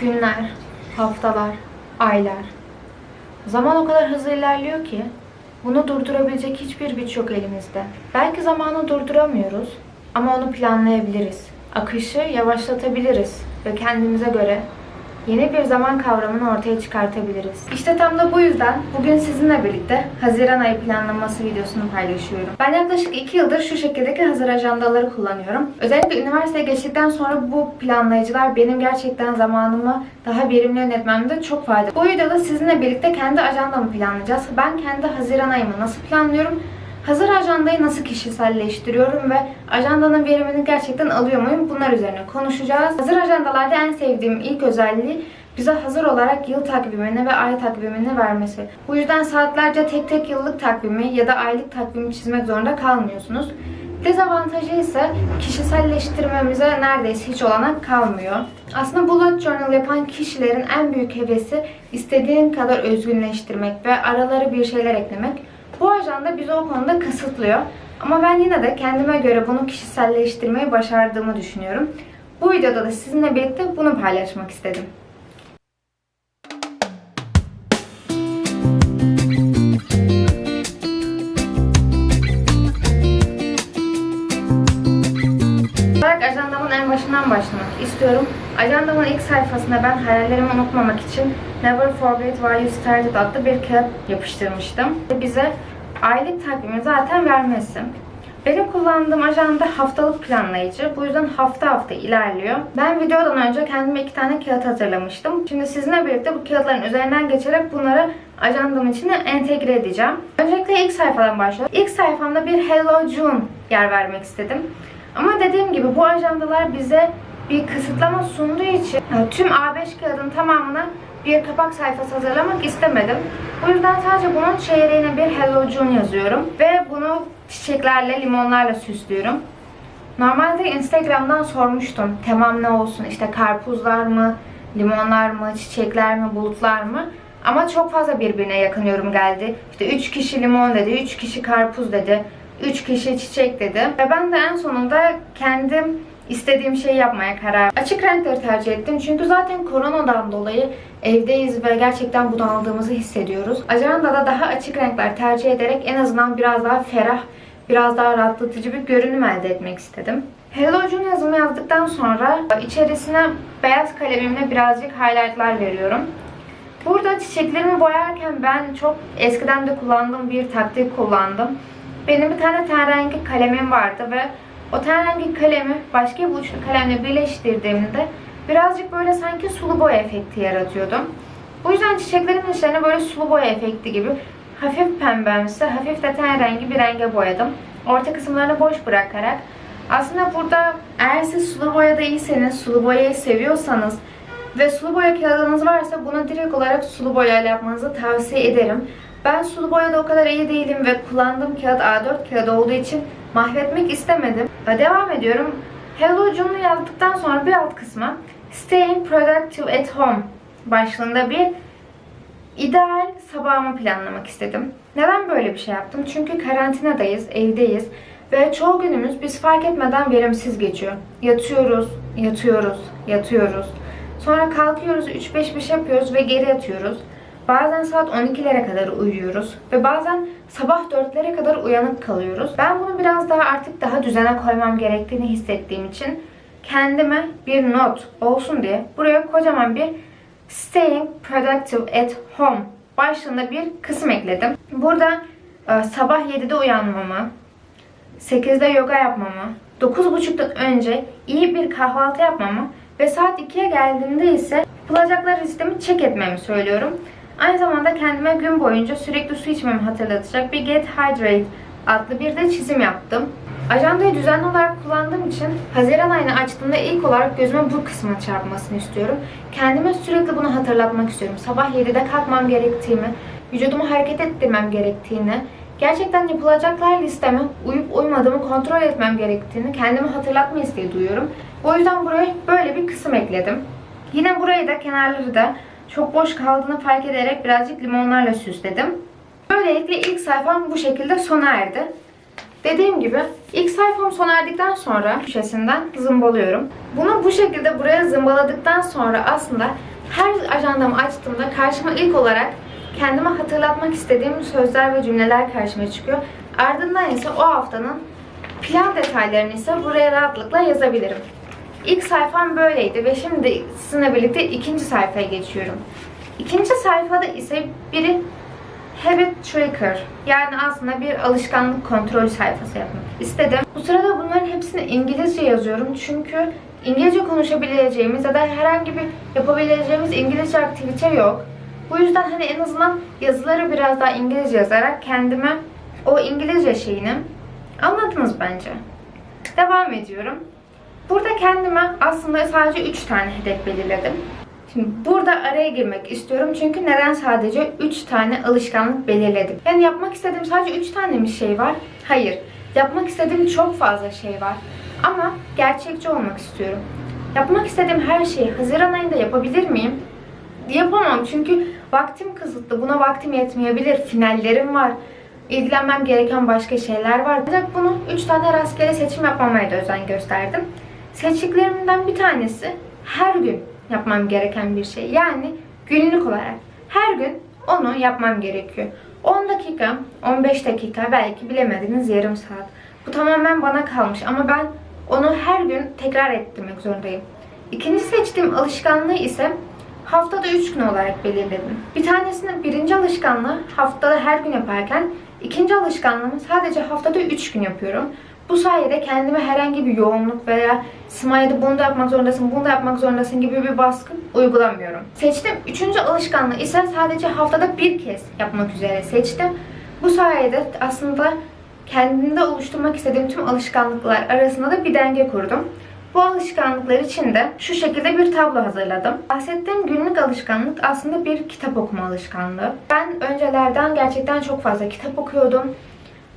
Günler, haftalar, aylar. Zaman o kadar hızlı ilerliyor ki bunu durdurabilecek hiçbir güç yok elimizde. Belki zamanı durduramıyoruz ama onu planlayabiliriz. Akışı yavaşlatabiliriz ve kendimize göre yeni bir zaman kavramını ortaya çıkartabiliriz. İşte tam da bu yüzden bugün sizinle birlikte Haziran ayı planlaması videosunu paylaşıyorum. Ben yaklaşık 2 yıldır şu şekildeki hazır ajandaları kullanıyorum. Özellikle üniversiteye geçtikten sonra bu planlayıcılar benim gerçekten zamanımı daha verimli yönetmemde çok faydalı. Bu videoda sizinle birlikte kendi ajandamı planlayacağız. Ben kendi Haziran ayımı nasıl planlıyorum? Hazır ajandayı nasıl kişiselleştiriyorum ve ajandanın verimini gerçekten alıyor muyum? Bunlar üzerine konuşacağız. Hazır ajandalarda en sevdiğim ilk özelliği bize hazır olarak yıl takvimini ve ay takvimini vermesi. Bu yüzden saatlerce tek tek yıllık takvimi ya da aylık takvimi çizmek zorunda kalmıyorsunuz. Dezavantajı ise kişiselleştirmemize neredeyse hiç olanak kalmıyor. Aslında bullet journal yapan kişilerin en büyük hevesi istediğin kadar özgünleştirmek ve aralara bir şeyler eklemek. Bu ajanda bizi o konuda kısıtlıyor. Ama ben yine de kendime göre bunu kişiselleştirmeyi başardığımı düşünüyorum. Bu videoda da sizinle birlikte bunu paylaşmak istedim. olarak ajandamın en başından başlamak istiyorum. Ajandamın ilk sayfasında ben hayallerimi unutmamak için Never Forget Why You Started adlı bir kağıt yapıştırmıştım. Bize aylık takvimi zaten vermesi. Benim kullandığım ajanda haftalık planlayıcı. Bu yüzden hafta hafta ilerliyor. Ben videodan önce kendime iki tane kağıt hazırlamıştım. Şimdi sizinle birlikte bu kağıtların üzerinden geçerek bunları ajandamın içine entegre edeceğim. Öncelikle ilk sayfadan başlıyorum. İlk sayfamda bir Hello June yer vermek istedim. Ama dediğim gibi bu ajandalar bize bir kısıtlama sunduğu için yani tüm A5 kağıdın tamamına bir kapak sayfası hazırlamak istemedim. Bu yüzden sadece bunun çeyreğine bir Hello June yazıyorum. Ve bunu çiçeklerle, limonlarla süslüyorum. Normalde Instagram'dan sormuştum. Temam ne olsun? İşte karpuzlar mı, limonlar mı, çiçekler mi, bulutlar mı? Ama çok fazla birbirine yakın yorum geldi. İşte 3 kişi limon dedi, 3 kişi karpuz dedi, 3 kişi çiçek dedi. Ve ben de en sonunda kendim istediğim şeyi yapmaya karar Açık renkleri tercih ettim çünkü zaten koronadan dolayı evdeyiz ve gerçekten bunaldığımızı hissediyoruz. Ajandada daha açık renkler tercih ederek en azından biraz daha ferah, biraz daha rahatlatıcı bir görünüm elde etmek istedim. Hello June yazımı yazdıktan sonra içerisine beyaz kalemimle birazcık highlightlar veriyorum. Burada çiçeklerimi boyarken ben çok eskiden de kullandığım bir taktik kullandım. Benim bir tane ten rengi kalemim vardı ve o rengi kalemi başka bir uçlu kalemle birleştirdiğimde birazcık böyle sanki sulu boya efekti yaratıyordum. Bu yüzden çiçeklerin içlerine böyle sulu boya efekti gibi hafif pembemsi, hafif de ten rengi bir renge boyadım. Orta kısımlarını boş bırakarak. Aslında burada eğer siz sulu boyada iyiyseniz, sulu boyayı seviyorsanız ve sulu boya kağıdınız varsa bunu direkt olarak sulu boyayla yapmanızı tavsiye ederim. Ben sulu boyada o kadar iyi değilim ve kullandığım kağıt A4 kağıdı olduğu için mahvetmek istemedim. Ve devam ediyorum. Hello June'u yazdıktan sonra bir alt kısma Staying Productive at Home başlığında bir ideal sabahımı planlamak istedim. Neden böyle bir şey yaptım? Çünkü karantinadayız, evdeyiz ve çoğu günümüz biz fark etmeden verimsiz geçiyor. Yatıyoruz, yatıyoruz, yatıyoruz. Sonra kalkıyoruz, 3-5 bir şey yapıyoruz ve geri yatıyoruz. Bazen saat 12'lere kadar uyuyoruz ve bazen sabah 4'lere kadar uyanık kalıyoruz. Ben bunu biraz daha artık daha düzene koymam gerektiğini hissettiğim için kendime bir not olsun diye buraya kocaman bir Staying Productive at Home başlığında bir kısım ekledim. Burada e, sabah 7'de uyanmamı, 8'de yoga yapmamı, 9.30'dan önce iyi bir kahvaltı yapmamı ve saat 2'ye geldiğimde ise yapılacaklar listemi check etmemi söylüyorum. Aynı zamanda kendime gün boyunca sürekli su içmemi hatırlatacak bir Get Hydrate adlı bir de çizim yaptım. Ajandayı düzenli olarak kullandığım için Haziran ayını açtığımda ilk olarak gözüme bu kısmı çarpmasını istiyorum. Kendime sürekli bunu hatırlatmak istiyorum. Sabah 7'de kalkmam gerektiğimi, vücudumu hareket ettirmem gerektiğini, gerçekten yapılacaklar listemi uyup uymadığımı kontrol etmem gerektiğini kendime hatırlatma isteği duyuyorum. O yüzden buraya böyle bir kısım ekledim. Yine burayı da kenarları da çok boş kaldığını fark ederek birazcık limonlarla süsledim. Böylelikle ilk sayfam bu şekilde sona erdi. Dediğim gibi ilk sayfam sona erdikten sonra köşesinden zımbalıyorum. Bunu bu şekilde buraya zımbaladıktan sonra aslında her ajandamı açtığımda karşıma ilk olarak kendime hatırlatmak istediğim sözler ve cümleler karşıma çıkıyor. Ardından ise o haftanın plan detaylarını ise buraya rahatlıkla yazabilirim. İlk sayfam böyleydi ve şimdi sizinle birlikte ikinci sayfaya geçiyorum. İkinci sayfada ise biri Habit Tracker yani aslında bir alışkanlık kontrolü sayfası yapmak istedim. Bu sırada bunların hepsini İngilizce yazıyorum çünkü İngilizce konuşabileceğimiz ya da herhangi bir yapabileceğimiz İngilizce aktivite yok. Bu yüzden hani en azından yazıları biraz daha İngilizce yazarak kendime o İngilizce şeyini anladınız bence. Devam ediyorum. Burada kendime aslında sadece 3 tane hedef belirledim. Şimdi burada araya girmek istiyorum çünkü neden sadece 3 tane alışkanlık belirledim? Yani yapmak istediğim sadece 3 tane mi şey var? Hayır. Yapmak istediğim çok fazla şey var. Ama gerçekçi olmak istiyorum. Yapmak istediğim her şeyi Haziran ayında yapabilir miyim? Yapamam çünkü vaktim kısıtlı. Buna vaktim yetmeyebilir. Finallerim var. İlgilenmem gereken başka şeyler var. Ancak bunu 3 tane rastgele seçim yapmamaya da özen gösterdim. Seçtiklerimden bir tanesi her gün yapmam gereken bir şey. Yani günlük olarak her gün onu yapmam gerekiyor. 10 dakika, 15 dakika belki bilemediniz yarım saat. Bu tamamen bana kalmış ama ben onu her gün tekrar ettirmek zorundayım. İkinci seçtiğim alışkanlığı ise haftada 3 gün olarak belirledim. Bir tanesinin birinci alışkanlığı haftada her gün yaparken ikinci alışkanlığımı sadece haftada 3 gün yapıyorum. Bu sayede kendime herhangi bir yoğunluk veya Simaya'da bunu da yapmak zorundasın, bunu da yapmak zorundasın gibi bir baskı uygulamıyorum. Seçtim. Üçüncü alışkanlığı ise sadece haftada bir kez yapmak üzere seçtim. Bu sayede aslında kendimde oluşturmak istediğim tüm alışkanlıklar arasında da bir denge kurdum. Bu alışkanlıklar için de şu şekilde bir tablo hazırladım. Bahsettiğim günlük alışkanlık aslında bir kitap okuma alışkanlığı. Ben öncelerden gerçekten çok fazla kitap okuyordum.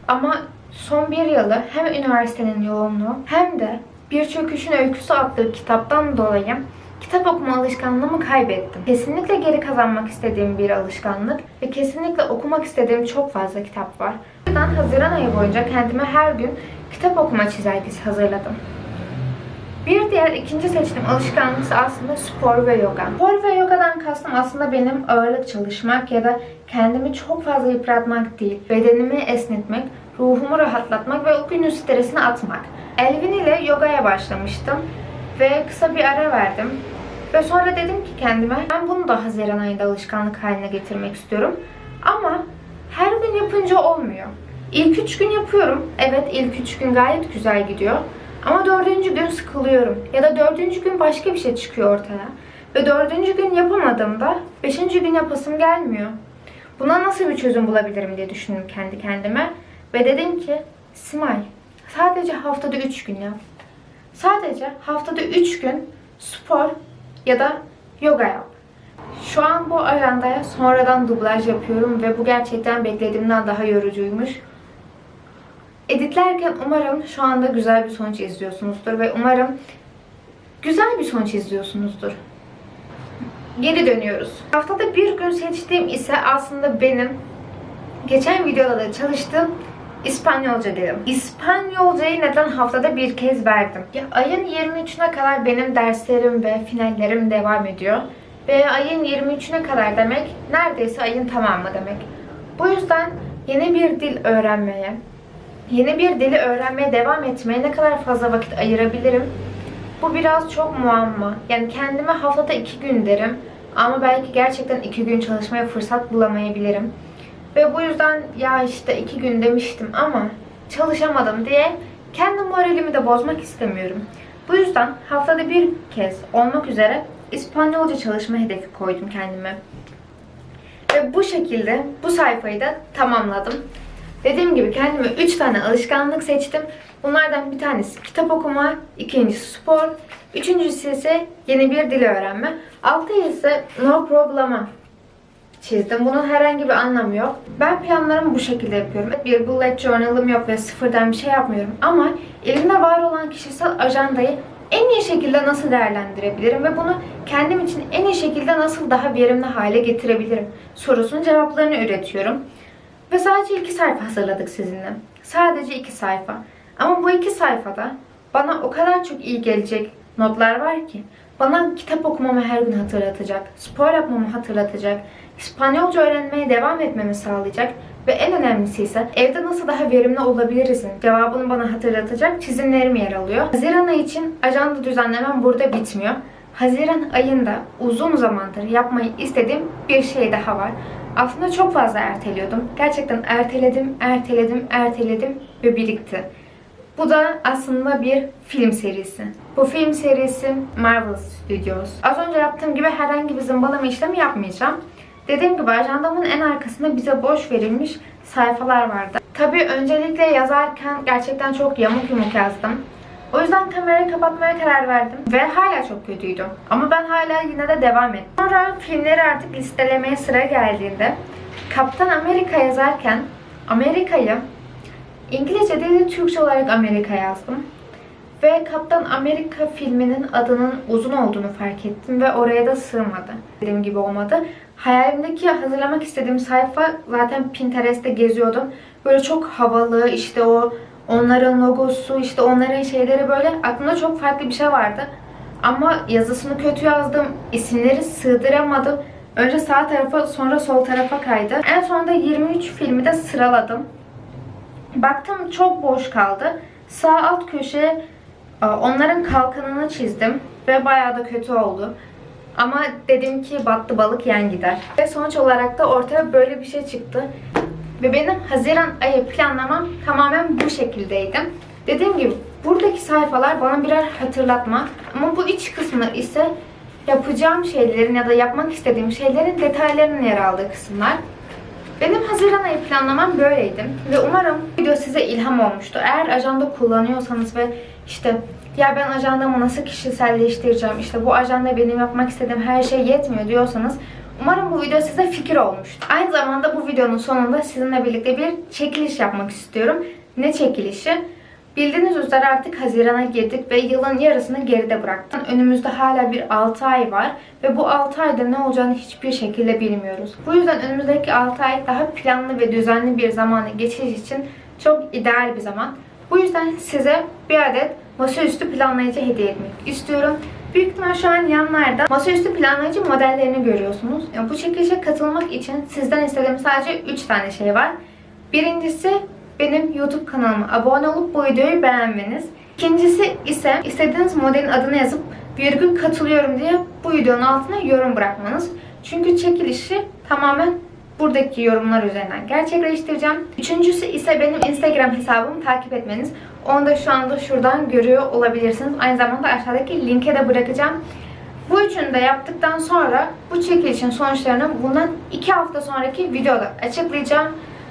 Ama son bir yılı hem üniversitenin yoğunluğu hem de Bir Çöküşün Öyküsü adlı kitaptan dolayı kitap okuma alışkanlığımı kaybettim. Kesinlikle geri kazanmak istediğim bir alışkanlık ve kesinlikle okumak istediğim çok fazla kitap var. O yüzden Haziran ayı boyunca kendime her gün kitap okuma çizelgesi hazırladım. Bir diğer ikinci seçtiğim alışkanlık ise aslında spor ve yoga. Spor ve yogadan kastım aslında benim ağırlık çalışmak ya da kendimi çok fazla yıpratmak değil. Bedenimi esnetmek, ruhumu rahatlatmak ve o günün stresini atmak. Elvin ile yogaya başlamıştım ve kısa bir ara verdim. Ve sonra dedim ki kendime ben bunu da Haziran ayında alışkanlık haline getirmek istiyorum. Ama her gün yapınca olmuyor. İlk üç gün yapıyorum. Evet ilk üç gün gayet güzel gidiyor. Ama dördüncü gün sıkılıyorum. Ya da dördüncü gün başka bir şey çıkıyor ortaya. Ve dördüncü gün yapamadığımda beşinci gün yapasım gelmiyor. Buna nasıl bir çözüm bulabilirim diye düşündüm kendi kendime. Ve dedim ki Simay sadece haftada üç gün yap. Sadece haftada üç gün spor ya da yoga yap. Şu an bu ajandaya sonradan dublaj yapıyorum ve bu gerçekten beklediğimden daha yorucuymuş. Editlerken umarım şu anda güzel bir sonuç izliyorsunuzdur ve umarım güzel bir sonuç izliyorsunuzdur. Geri dönüyoruz. Haftada bir gün seçtiğim ise aslında benim geçen videoda da çalıştığım İspanyolca dedim. İspanyolcayı neden haftada bir kez verdim? Ya ayın 23'üne kadar benim derslerim ve finallerim devam ediyor. Ve ayın 23'üne kadar demek neredeyse ayın tamamı demek. Bu yüzden yeni bir dil öğrenmeye, yeni bir dili öğrenmeye devam etmeye ne kadar fazla vakit ayırabilirim? Bu biraz çok muamma. Yani kendime haftada iki gün derim. Ama belki gerçekten iki gün çalışmaya fırsat bulamayabilirim. Ve bu yüzden ya işte iki gün demiştim ama çalışamadım diye kendi moralimi de bozmak istemiyorum. Bu yüzden haftada bir kez olmak üzere İspanyolca çalışma hedefi koydum kendime. Ve bu şekilde bu sayfayı da tamamladım. Dediğim gibi kendime 3 tane alışkanlık seçtim. Bunlardan bir tanesi kitap okuma, ikincisi spor, üçüncüsü ise yeni bir dil öğrenme. Altı ise no problema çizdim. Bunun herhangi bir anlamı yok. Ben planlarımı bu şekilde yapıyorum. Bir bullet journal'ım yok ve sıfırdan bir şey yapmıyorum. Ama elimde var olan kişisel ajandayı en iyi şekilde nasıl değerlendirebilirim ve bunu kendim için en iyi şekilde nasıl daha verimli hale getirebilirim sorusunun cevaplarını üretiyorum. Ve sadece iki sayfa hazırladık sizinle. Sadece iki sayfa. Ama bu iki sayfada bana o kadar çok iyi gelecek notlar var ki. Bana kitap okumamı her gün hatırlatacak, spor yapmamı hatırlatacak, İspanyolca öğrenmeye devam etmemi sağlayacak ve en önemlisi ise evde nasıl daha verimli olabilirizin cevabını bana hatırlatacak çizimlerim yer alıyor. Haziran ayı için ajanda düzenlemem burada bitmiyor. Haziran ayında uzun zamandır yapmayı istediğim bir şey daha var. Aslında çok fazla erteliyordum. Gerçekten erteledim, erteledim, erteledim ve birikti. Bu da aslında bir film serisi. Bu film serisi Marvel Studios. Az önce yaptığım gibi herhangi bir zımbalama işlemi yapmayacağım. Dediğim gibi ajandamın en arkasında bize boş verilmiş sayfalar vardı. Tabii öncelikle yazarken gerçekten çok yamuk yumuk yazdım. O yüzden kamerayı kapatmaya karar verdim ve hala çok kötüydü. Ama ben hala yine de devam ettim. Sonra filmleri artık listelemeye sıra geldiğinde Kaptan Amerika yazarken Amerika'yı İngilizce değil de Türkçe olarak Amerika yazdım. Ve Kaptan Amerika filminin adının uzun olduğunu fark ettim ve oraya da sığmadı. Dediğim gibi olmadı. Hayalimdeki hazırlamak istediğim sayfa zaten Pinterest'te geziyordum. Böyle çok havalı işte o onların logosu işte onların şeyleri böyle aklımda çok farklı bir şey vardı. Ama yazısını kötü yazdım. isimleri sığdıramadım. Önce sağ tarafa sonra sol tarafa kaydı. En sonunda 23 filmi de sıraladım. Baktım çok boş kaldı. Sağ alt köşeye e, onların kalkanını çizdim ve bayağı da kötü oldu. Ama dedim ki battı balık yan gider. Ve sonuç olarak da ortaya böyle bir şey çıktı. Ve benim Haziran ayı planlamam tamamen bu şekildeydi. Dediğim gibi buradaki sayfalar bana birer hatırlatma. Ama bu iç kısmı ise yapacağım şeylerin ya da yapmak istediğim şeylerin detaylarının yer aldığı kısımlar. Benim Haziran ayı planlamam böyleydi ve umarım video size ilham olmuştu. Eğer ajanda kullanıyorsanız ve işte ya ben ajandamı nasıl kişiselleştireceğim, işte bu ajanda benim yapmak istediğim her şey yetmiyor diyorsanız umarım bu video size fikir olmuştur. Aynı zamanda bu videonun sonunda sizinle birlikte bir çekiliş yapmak istiyorum. Ne çekilişi? Bildiğiniz üzere artık Haziran'a girdik ve yılın yarısını geride bıraktık. Önümüzde hala bir 6 ay var ve bu 6 ayda ne olacağını hiçbir şekilde bilmiyoruz. Bu yüzden önümüzdeki 6 ay daha planlı ve düzenli bir zamanı geçiş için çok ideal bir zaman. Bu yüzden size bir adet masaüstü planlayıcı hediye etmek istiyorum. Büyük ihtimal şu an yanlarda masaüstü planlayıcı modellerini görüyorsunuz. Yani bu çekilişe katılmak için sizden istediğim sadece 3 tane şey var. Birincisi benim YouTube kanalıma abone olup bu videoyu beğenmeniz. İkincisi ise istediğiniz modelin adını yazıp virgül katılıyorum diye bu videonun altına yorum bırakmanız. Çünkü çekilişi tamamen buradaki yorumlar üzerinden gerçekleştireceğim. Üçüncüsü ise benim Instagram hesabımı takip etmeniz. Onu da şu anda şuradan görüyor olabilirsiniz. Aynı zamanda aşağıdaki linke de bırakacağım. Bu üçünü de yaptıktan sonra bu çekilişin sonuçlarını bundan iki hafta sonraki videoda açıklayacağım.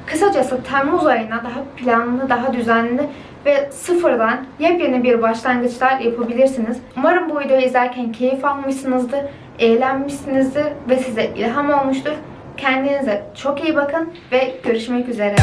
Kısacası Temmuz ayına daha planlı, daha düzenli ve sıfırdan yepyeni bir başlangıçlar yapabilirsiniz. Umarım bu videoyu izlerken keyif almışsınızdır, eğlenmişsinizdir ve size ilham olmuştur. Kendinize çok iyi bakın ve görüşmek üzere.